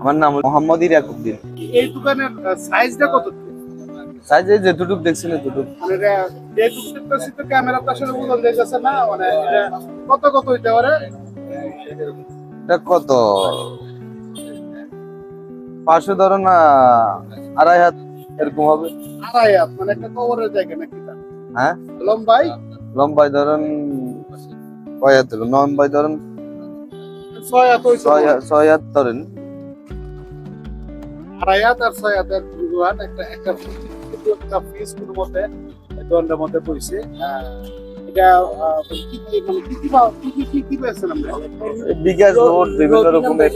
আমার নাম মোহাম্মদ ইরাকুদ্দিন এই দোকানের সাইজটা কত? সাইজে যেটুটুক দেখছেন এতটুক। মানে এই ক্যামেরা আসলে বোঝা না? মানে কত কত হইতে পারে? এটা কত? পাঁচশো ধরো না আড়াই হাত এরকম হবে। আড়াই হাত মানে একটা কবরের জায়গা নাকি হ্যাঁ? লম্বাই? লম্বায় ধরেন কয় হাত লম্বায় ধরেন ছয় হাত- ছয় হাত ধরেন। আর একটা একটা একটা পিস কোনো মতে এই মধ্যে পড়ছে এটা কি কি মানে কি কি কি কি কি কি পেয়েছেন আমরা বিকাশ নোট বিভিন্ন রকমের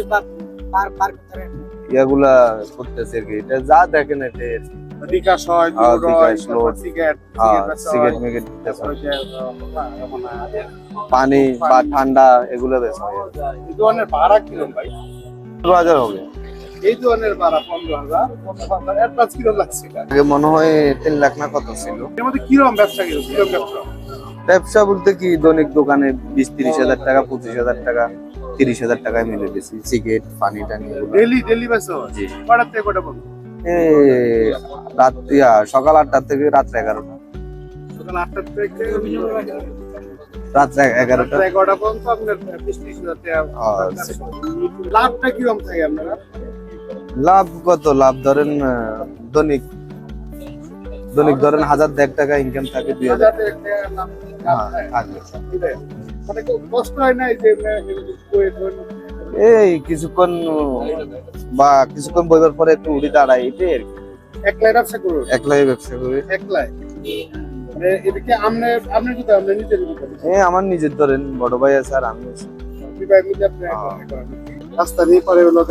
ইয়াগুলা করতেছে আর কি। এটা যা দেখেন এটা বিকাশ হয়। সিগারেট সিগারেট মিগারেট পানি বা ঠান্ডা এগুলো বেশ হয়। ভাড়া ভাই? হাজার হবে। এই দোকানের ভাড়া পনেরো হাজার পনেরো হাজার অ্যাডভান্স কিরম লাগছে আগে মনে হয় তিন লাখ না কত ছিল? এর মধ্যে কিরম ব্যবসা কিরম কিরম ব্যবসা? ব্যবসা বলতে কি দৈনিক দোকানে বিশ তিরিশ হাজার টাকা পঁচিশ হাজার টাকা তিরিশ হাজার টাকায় মিলে বেশি সিগারেট পানি টানি ডেলি ডেলি জি। কটার থেকে কটা রাত সকাল আটটা থেকে রাত্রে এগারোটা। সকাল থেকে রাত্রে এগারোটা। এগারোটা। পর্যন্ত আপনার লাভটা কিরম থাকে আপনারা? লাভ কত? লাভ ধরেন দৈনিক দৈনিক ধরেন হাজার দেড় টাকা ইনকাম থাকে দুই হাজার। হ্যাঁ। মানে এই কিছুক্ষণ বা কিছুক্ষণ বইবার পরে একটু উড়ি দাঁড়াই এটাই আর কি। একলাই ব্যবসা করুন একলাই ব্যবসা করি। একলাই? মানে এদিকে যদি নিজের আমার নিজের ধরেন বড় ভাই আছে আর আমি আছি। হ্যাঁ। রাস্তা নিয়ে পরে হলো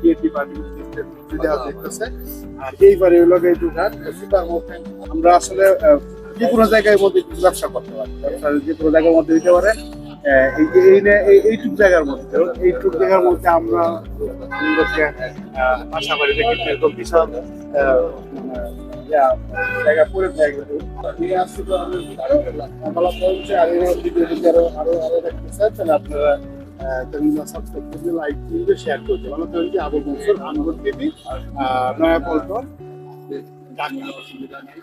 বিএটি পার্টি দেখতেছে আর এই পারে হলো এই দোকান মধ্যে আমরা আসলে যে কোনো জায়গায় মধ্যে ব্যবসা করতে পারি। ব্যবসা যে কোনো জায়গার মধ্যে দিতে পারে এই এই এইটুক জায়গার মধ্যে। এইটুক জায়গার মধ্যে আমরা আশা করি যে কিন্তু বিশাল জায়গা পড়ে যায় কিন্তু আর আরও আরও দেখতে তাহলে আপনারা চ্যানেলটা সাবস্ক্রাইব করবে লাইক করবে শেয়ার করবে ভালো কি আবু মনসুর আনন্দ টিভি নয়া পল্টন ঢাকা